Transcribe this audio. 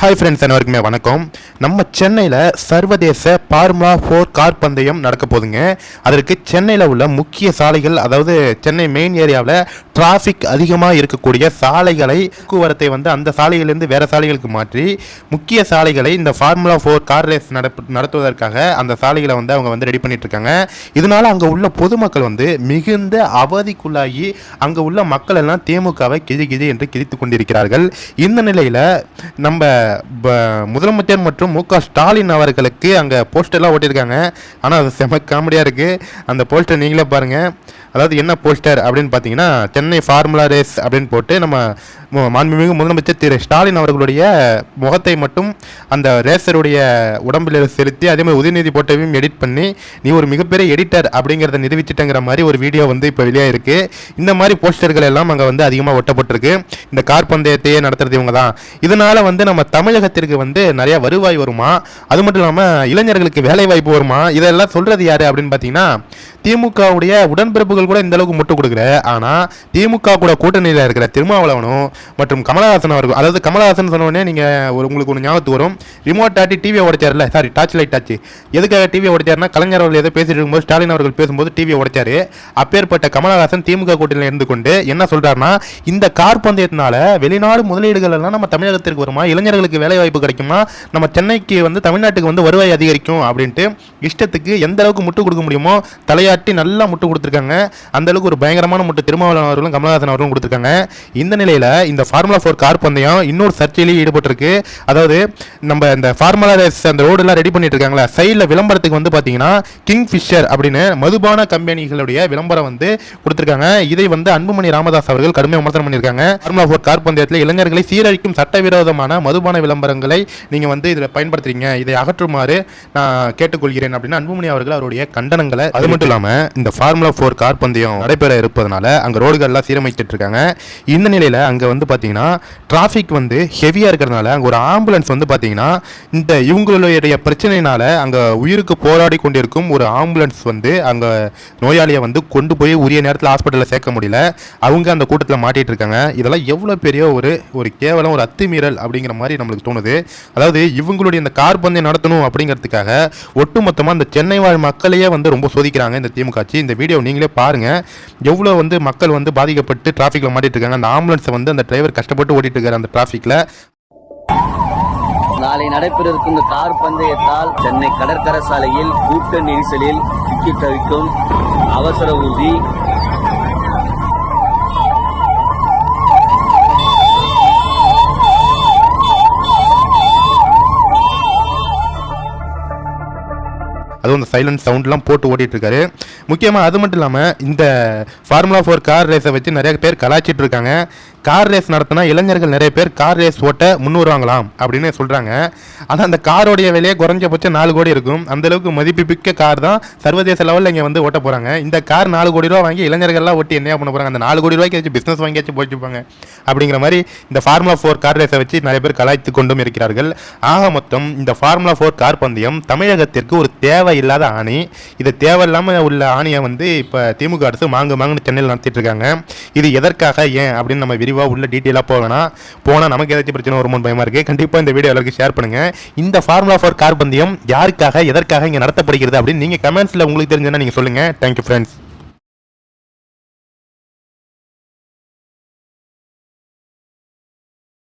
Hi friends அனைவருக்குமே வணக்கம். நம்ம சென்னையில் சர்வதேச பார்முலா ஃபோர் கார் பந்தயம் நடக்க போகுதுங்க. அதற்கு சென்னையில் உள்ள முக்கிய சாலைகள் அதாவது சென்னை மெயின் ஏரியாவில் டிராஃபிக் அதிகமாக இருக்கக்கூடிய சாலைகளை போக்குவரத்தை வந்து அந்த சாலையிலேருந்து வேறு சாலைகளுக்கு மாற்றி முக்கிய சாலைகளை இந்த ஃபார்முலா ஃபோர் கார் ரேஸ் நடப்பு நடத்துவதற்காக அந்த சாலைகளை வந்து அவங்க வந்து ரெடி பண்ணிகிட்ருக்காங்க இதனால் இதனால அங்கே உள்ள பொதுமக்கள் வந்து மிகுந்த அவதிக்குள்ளாகி அங்கே உள்ள மக்கள் எல்லாம் திமுகவை கிழி கிழி என்று கிழித்து கொண்டிருக்கிறார்கள். இந்த நிலையில் நம்ம முதலமைச்சர் மற்றும் மு ஸ்டாலின் அவர்களுக்கு அங்கே போஸ்டர்லாம் ஓட்டியிருக்காங்க ஆனால் அது செம காமெடியாக இருக்குது அந்த போஸ்டர் நீங்களே பாருங்கள் அதாவது என்ன போஸ்டர் அப்படின்னு பார்த்தீங்கன்னா சென்னை ஃபார்முலா ரேஸ் அப்படின்னு போட்டு நம்ம மாண்புமிகு முதலமைச்சர் திரு ஸ்டாலின் அவர்களுடைய முகத்தை மட்டும் அந்த ரேசருடைய உடம்பில் செலுத்தி அதே மாதிரி உதயநிதி போட்டோவையும் எடிட் பண்ணி நீ ஒரு மிகப்பெரிய எடிட்டர் அப்படிங்கிறத நிரூபிச்சிட்டங்கிற மாதிரி ஒரு வீடியோ வந்து இப்போ வெளியாக இருக்குது இந்த மாதிரி போஸ்டர்கள் எல்லாம் அங்கே வந்து அதிகமாக ஒட்டப்பட்டிருக்கு. இந்த கார் பந்தயத்தையே நடத்துறது இவங்க தான் இதனால் வந்து நம்ம தமிழகத்திற்கு வந்து நிறைய வருவாய் வருமா? அது மட்டும் இல்லாமல் இளைஞர்களுக்கு வேலை வாய்ப்பு வருமா? இதெல்லாம் சொல்றது யார் அப்படின்னு பார்த்தீங்கன்னா திமுகவுடைய உடன்பிறப்புகள் கூட இந்த அளவுக்கு முட்டு கொடுக்குற ஆனால் திமுக கூட கூட்டணியில் இருக்கிற திருமாவளவனும் மற்றும் கமலஹாசன் அவர்கள் அதாவது கமலஹாசன் சொன்னோடனே நீங்கள் ஒரு உங்களுக்கு ஒன்று ஞாபகத்துக்கு வரும். ரிமோட் ஆட்டி டிவியை உடைச்சார்ல சாரி டார்ச் லைட் ஆச்சு. எதுக்காக டிவியை உடைச்சார்னா கலைஞர் அவர்கள் ஏதோ பேசிட்டு இருக்கும்போது ஸ்டாலின் அவர்கள் பேசும்போது டிவியை உடைச்சாரு. அப்பேற்பட்ட கமலஹாசன் திமுக கூட்டணியில் இருந்து கொண்டு என்ன சொல்றாருன்னா இந்த கார் பந்தயத்தினால வெளிநாடு முதலீடுகள் எல்லாம் நம்ம தமிழகத்திற்கு வருமா? இளைஞர்களுக்கு வேலை வாய்ப்பு கிடைக்குமா நம்ம சென்னைக்கு வந்து தமிழ்நாட்டுக்கு வந்து வருவாய் அதிகரிக்கும் அப்படின்ட்டு இஷ்டத்துக்கு எந்த அளவுக்கு முட்டு கொடுக்க முடியுமோ தலையாட்டி நல்லா முட்டு கொடுத்துருக்காங்க. அந்த அளவுக்கு ஒரு பயங்கரமான முட்டு திருமாவளவன் அவர்களும் கமலஹாசன் அவர்களும் கொடுத்துருக்காங்க. இந்த நிலையில இந்த ஃபார்முலா ஃபோர் கார் பந்தயம் இன்னொரு சர்ச்சையிலேயே ஈடுபட்டிருக்கு. அதாவது நம்ம இந்த ஃபார்முலா ரேஸ் அந்த ரோடெல்லாம் ரெடி பண்ணிட்டு இருக்காங்களா சைடில் விளம்பரத்துக்கு வந்து பார்த்தீங்கன்னா கிங் ஃபிஷர் அப்படின்னு மதுபான கம்பெனிகளுடைய விளம்பரம் வந்து கொடுத்துருக்காங்க. இதை வந்து அன்புமணி ராமதாஸ் அவர்கள் கடுமையாக விமர்சனம் பண்ணியிருக்காங்க. ஃபார்முலா ஃபோர் கார் பந்தயத்தில் இளைஞர்களை சீரழிக்கும் சட்டவிரோதமான மதுபான விளம்பரங்களை நீங்கள் வந்து இதில் பயன்படுத்துறீங்க இதை அகற்றுமாறு நான் கேட்டுக்கொள்கிறேன் அப்படின்னு அன்புமணி அவர்கள் அவருடைய கண்டனங்களை அது மட்டும் இல்லாமல் இந்த ஃபார்முலா ஃபோர் கார் பந்தயம் நடைபெற இருப்பதனால அங்கே ரோடுகள்லாம் சீரமைத்துட்டு இருக்காங்க. இந்த நிலையில் அங்கே வந்து பார்த்தீங்கன்னா டிராஃபிக் வந்து ஹெவியாக இருக்கிறதுனால அங்கே ஒரு ஆம்புலன்ஸ் வந்து பார்த்தீங்கன்னா இந்த இவங்களுடைய பிரச்சனையினால அங்கே உயிருக்கு போராடி கொண்டிருக்கும் ஒரு ஆம்புலன்ஸ் வந்து அங்கே நோயாளியை வந்து கொண்டு போய் உரிய நேரத்தில் ஹாஸ்பிட்டலில் சேர்க்க முடியல. அவங்க அந்த கூட்டத்தில் மாட்டிட்டு இருக்காங்க. இதெல்லாம் எவ்வளோ பெரிய ஒரு ஒரு கேவலம் ஒரு அத்துமீறல் அப்படிங்கிற மாதிரி நம்மளுக்கு தோணுது. அதாவது இவங்களுடைய இந்த கார் பந்தயம் நடத்தணும் அப்படிங்கிறதுக்காக ஒட்டுமொத்தமாக இந்த சென்னை வாழ் மக்களையே வந்து ரொம்ப சோதிக்கிறாங்க இந்த திமுக ஆட்சி. இந்த வீடியோ நீங்களே பாருங்க. எவ்வளோ வந்து மக்கள் வந்து பாதிக்கப்பட்டு டிராஃபிக்கில் மாட்டிட்டு இருக்காங்க. அந்த ஆம்புலன்ஸை வந்து அந்த டிரைவர் கஷ்டப்பட்டு ஓட்டிட்டு இருக்காரு அந்த டிராஃபிக்கில் நாளை நடைபெறவிருக்கும் இந்த கார் பந்தயத்தால் சென்னை கடற்கரை சாலையில் கூட்ட நெரிசலில் சிக்கி தவிக்கும் அவசர ஊர்தி அதுவும் அந்த சைலண்ட் சவுண்ட்லாம் போட்டு ஓட்டிட்டு இருக்காரு முக்கியமாக அது மட்டும் இல்லாமல் இந்த ஃபார்முலா ஃபோர் கார் ரேஸை வச்சு நிறைய பேர் கலாய்ச்சிட்டு இருக்காங்க கார் ரேஸ் நடத்தினா இளைஞர்கள் நிறைய பேர் கார் ரேஸ் ஓட்ட முன்னுருவாங்களாம் அப்படின்னு சொல்கிறாங்க ஆனால் அந்த காரோடைய விலையே குறைஞ்சபட்சம் நாலு கோடி இருக்கும். அந்தளவுக்கு மதிப்பு மதிப்புமிக்க கார் தான் சர்வதேச லெவலில் இங்கே வந்து ஓட்ட போகிறாங்க இந்த கார் நாலு கோடி ரூபா வாங்கி இளைஞர்கள்லாம் ஓட்டி என்ன பண்ண போகிறாங்க அந்த நாலு கோடி ரூபாய்க்கு வச்சு பிஸ்னஸ் வாங்கியாச்சும் போச்சுப்பாங்க அப்படிங்கிற மாதிரி இந்த ஃபார்முலா ஃபோர் கார் ரேஸை வச்சு நிறைய பேர் கலாய்த்து கொண்டும் இருக்கிறார்கள். ஆக மொத்தம் இந்த ஃபார்முலா ஃபோர் கார் பந்தயம் தமிழகத்திற்கு ஒரு தேவை தேவையில்லாத ஆணி. இது தேவையில்லாமல் உள்ள ஆணியை வந்து இப்போ திமுக அரசு மாங்கு மாங்குன்னு சென்னையில் நடத்திட்டு இருக்காங்க இது எதற்காக ஏன் அப்படின்னு நம்ம விரிவாக உள்ள டீட்டெயிலாக போகணும் போனால் நமக்கு ஏதாச்சும் பிரச்சனை வருமோன்னு பயமாக இருக்குது கண்டிப்பாக இந்த வீடியோ எல்லாருக்கும் ஷேர் பண்ணுங்கள் இந்த ஃபார்முலா ஃபார் கார் பந்தயம் யாருக்காக எதற்காக இங்கே நடத்தப்படுகிறது அப்படின்னு நீங்கள் கமெண்ட்ஸில் உங்களுக்கு தெரிஞ்சதுன்னா நீங்கள் சொல்லுங்கள் தேங்க்யூ ஃப்ரெண்ட்ஸ்